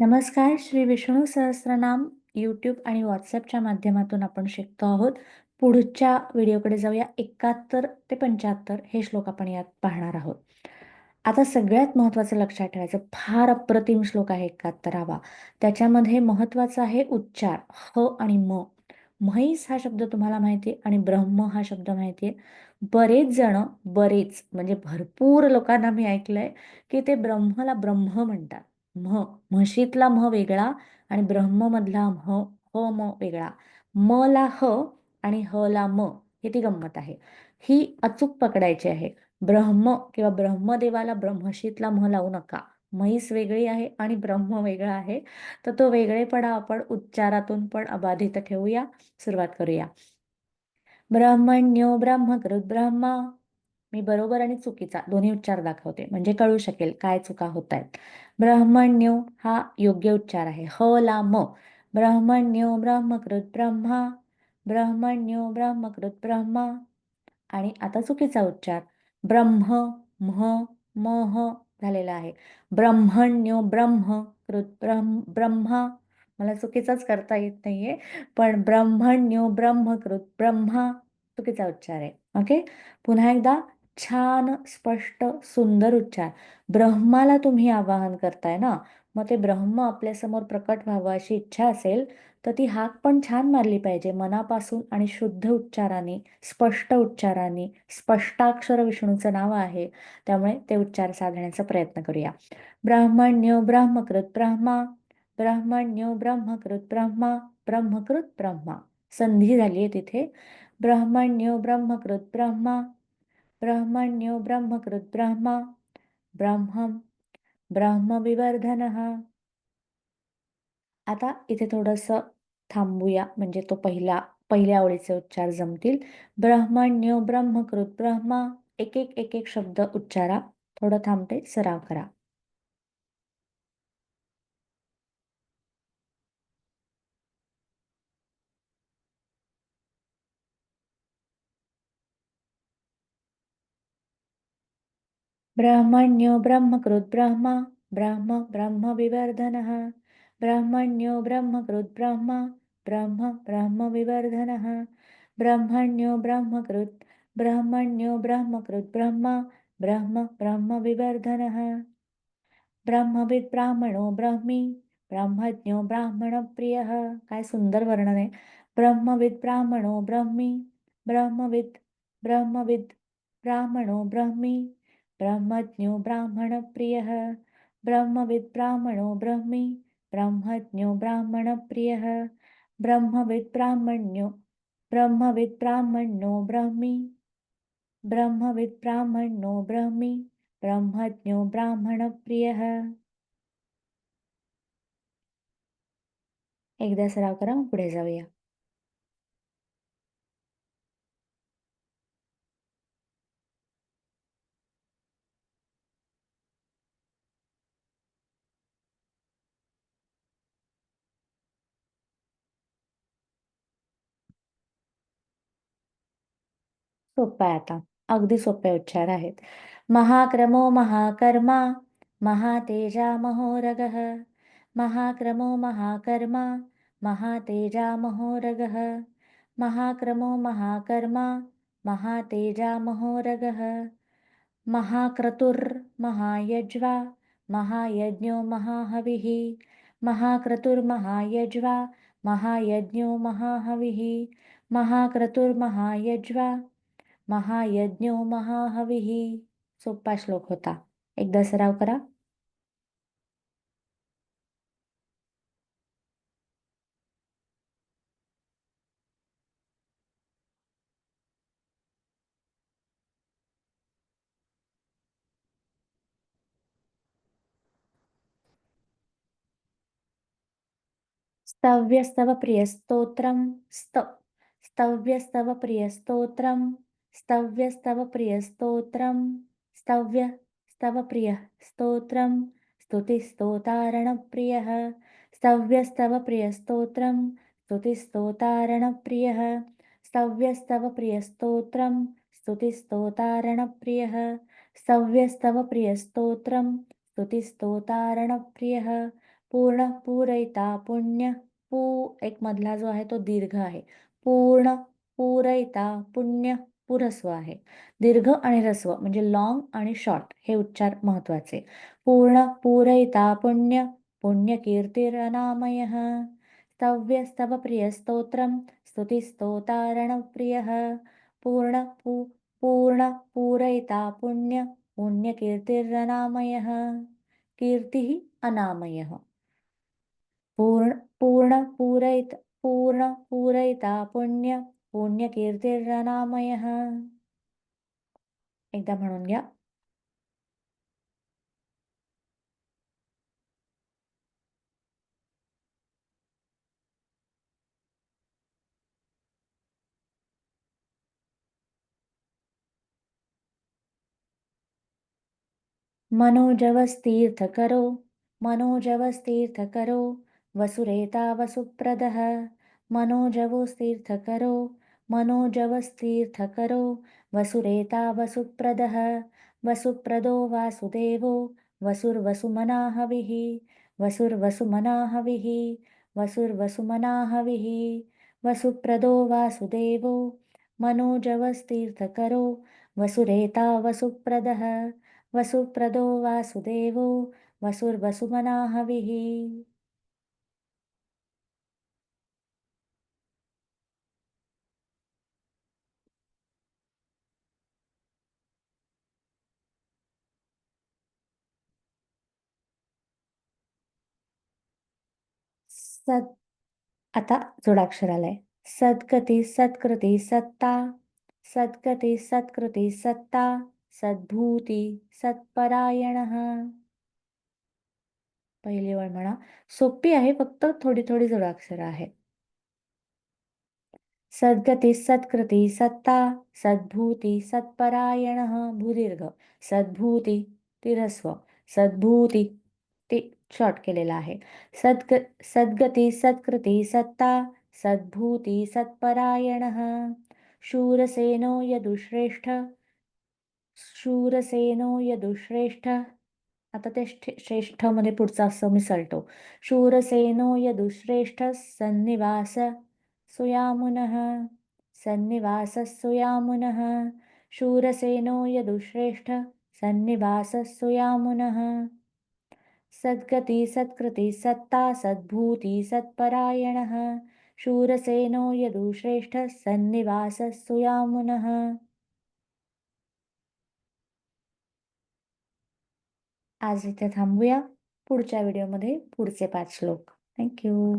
नमस्कार श्री विष्णू सहस्रनाम यूट्यूब आणि व्हॉट्सअपच्या माध्यमातून आपण शिकतो आहोत. पुढच्या व्हिडिओकडे जाऊया. एकाहत्तर ते पंच्याहत्तर हे श्लोक आपण यात पाहणार आहोत. आता सगळ्यात महत्त्वाचं लक्षात ठेवायचं फार अप्रतिम श्लोक आहे एकाहत्तरावा. त्याच्यामध्ये महत्त्वाचा आहे उच्चार ह आणि म. म्हैस हा शब्द तुम्हाला माहिती आहे आणि ब्रह्म हा शब्द माहिती आहे बरेच जण बरेच म्हणजे भरपूर लोकांना मी ऐकलंय की ते ब्रह्मला ब्रह्म म्हणतात. म्ह म्हशीतला म्ह वेगळा आणि ब्रह्ममधला म्ह ह म वेगळा. म ला ह आणि ह ला म हे ती गंमत आहे. ही अचूक पकडायची आहे. ब्रह्म किंवा ब्रह्मदेवाला ब्रह्मशीतला म्ह लावू नका. म्हैस वेगळी आहे आणि ब्रह्म वेगळा आहे. तर तो वेगळेपणा आपण उच्चारातून पण अबाधित ठेवूया. सुरुवात करूया. ब्रह्मण्यो ब्रह्मकृत ब्रह्मा. मी बरोबर आणि चुकीचा दोन्ही उच्चार दाखवते. म्हणजे कळू शकेल काय चुका होत आहेत ब्रह्मण्यो हा योग्य उच्चार आहे. ह ला म. ब्रह्मण्यो ब्रह्मकृत ब्रह्मा. ब्रह्मण्यो ब्रह्मकृत ब्रह्मा. आणि आता चुकीचा उच्चार. ब्रह्म म्ह मह झालेला आहे. ब्रह्मण्यो ब्रह्म कृत ब्रह्म ब्रह्मा. मला चुकीचाच करता येत नाहीये. पण ब्रह्मण्यो ब्रह्मकृत ब्रह्मा चुकीचा उच्चार आहे. ओके? पुन्हा एकदा छान स्पष्ट सुंदर उच्चार. ब्रह्माला तुम्ही आवाहन करताय ना? मग ते ब्रह्म आपल्यासमोर प्रकट व्हावं अशी इच्छा असेल तर ती हाक पण छान मारली पाहिजे मनापासून आणि शुद्ध उच्चाराने स्पष्ट उच्चाराने स्पष्टाक्षर विष्णूचं नाव आहे. त्यामुळे ते उच्चार साधण्याचा प्रयत्न करूया. ब्राह्मण्य ब्रह्मकृत ब्रह्मा ब्राह्मण्य ब्रह्मकृत ब्रह्मा ब्रह्मकृत ब्रह्मा. संधी झाली आहे तिथे. ब्राह्मण्य ब्रह्मकृत ब्रह्मा ब्रह्मण्यो ब्रह्मकृत् ब्रह्म। ब्रह्म ब्रह्मविवर्धन। आता इथे थोडंसं थांबूया म्हणजे तो पहिला पहिल्या ओळीचे उच्चार जमतील. ब्रह्मण्यो ब्रह्मकृत ब्रह्मा। एक एक एक एक शब्द उच्चारा. थोडं थांबते सराव करा. ब्रह्मण्यो ब्रह्मकृत् ब्रह्म ब्रह्म ब्रह्मविवर्धनः। ब्रह्मण्यो ब्रह्मकृत् ब्रह्म ब्रह्म ब्रह्मविवर्धनः। ब्रह्मण्यो ब्रह्मकृत् ब्रह्मण्यो ब्रह्मकृत् ब्रह्म ब्रह्म ब्रह्मविवर्धनः। ब्रह्मविद् ब्राह्मणो ब्रह्मी ब्रह्मज्ञो ब्राह्मणप्रियः। काय सुंदर वर्णन आहे. ब्रह्मविद ब्राह्मणो ब्रह्मी ब्रह्मविद ब्रह्मविद ब्राह्मणो ब्रह्मी ब्रह्मज्ञो ब्राह्मणप्रियः। ब्रह्मविद ब्राह्मणो ब्रह्मी। ब्रह्मज्ञो ब्राह्मणप्रियः। ब्रह्मविद ब्राह्मण्यो, ब्रह्मविद ब्राह्मणो ब्राह्मी। ब्रह्मविद ब्राह्मणो ब्राह्मी। ब्रह्मज्ञो ब्राह्मणप्रियः। एकदा सराव करा मग पुढे जाऊया। सोपं आहे आता. अगदी सोपे उच्चार आहेत. महाक्रमो महाकर्मा महातेजा महोरग. महाक्रमो महाकर्मा महातेजा महोरग. महाक्रमो महाकर्मा महातेजा महाक्रतुर् महाक्रतुर्महायज्वा महायज्ञो महाहविः. महाक्रतुर्महायज्वा महायज्ञो महाहविः. महाक्रतुर्महायज्वा महायज्ञो महाहविः. सोपा श्लोक होता. एकदा सराव करा. स्तव्यस्तव प्रियस्तोत्रं. स्त स्तव्यस्तव प्रियस्तोत्रं. स्तव्यस्तव प्रियस्तोत्रं स्तव्य स्तव प्रियः स्तोत्रं स्तुतिस्तोतारणप्रियः स्तव्यस्तव प्रियस्तोत्रं स्तुतिस्तोतारणप्रियः स्तव्यस्तव प्रियस्तोत्रं स्तुतिस्तोतारणप्रियः स्तव्यस्तव प्रियस्तोत्रं स्तुतिस्तोतारणप्रियः पूर्ण पूरयिता पुण्य पू एक मधला जो आहे तो दीर्घ आहे पूर्ण पूरयिता पुण्य पुरस्व आहे. दीर्घ आणि रस्व म्हणजे लॉंग आणि शॉर्ट हे उच्चार महत्त्वाचे पूर्ण पूरयिता पुण्य पुण्यकीर्तिरनामय स्तव्य स्तव प्रिय प्रिय. पूर्ण पू पूर्ण पूरयिता पुण्य पुण्यकीर्तिरनामय. कीर्तिः अनामयः. पूर्ण पूर्ण पूरयित पूर्ण पूरयिता पुण्य पुण्यकीर्तिर्रनामयः एकदा म्हणून घ्या. मनोजवस्तीर्थकरो मनोजवस्तीर्थकरो वसुरेता वसुप्रदः। मनोजवोस्तीर्थ मनोजवस्तीर्थकरो वसुरेता वसुप्रदः वसुप्रदो वासुदेवो वसुर्वसुमनाहविः वसुर्वसुमनाहविः वसुर्वसुमनाहविः वसुप्रदो वासुदेवो मनोजवस्तीर्थकरो वसुरेता वसुप्रदः वसुप्रदो वासुदेवो वसुर्वसुमनाहविः। सत आता जोडाक्षर आलाय सद्गती सत्कृती सत्ता. सद्गती सत्कृती सत्ता. सद्भूती सत्परायण. पहिली ओळ म्हणा सोपी आहे फक्त थोडी थोडी जोडाक्षर आहे सद्गती सत्कृती सत्ता. सद्भूती सत्परायण. भूदीर्घ. सद्भूती तिरस्व. सद्भूती ती शॉर्ट केलेला आहे. सद्ग सद्गती सत्कृती सत्ता सद्भूती सत्परायण शूरसेनो यदुश्रेष्ठ शूरसेनो यदुश्रेष्ठ. आता ते श्रेष्ठमध्ये पुढचा असं मिसळतो शूरसेनो यदुश्रेष्ठ सन्निवास सुयामुनः सन्निवास सुयामुनः शूरसेनो यदुश्रेष्ठ सन्निवास सुयामुनः। सद्गती सत्कृती सत्ता सद्भूती सत्परायणः। शूरसेनो यदुश्रेष्ठ सन्निवास सुयामुनः। आज इथे थांबूया. पुढच्या व्हिडिओमध्ये पुढचे पाच श्लोक. थँक्यू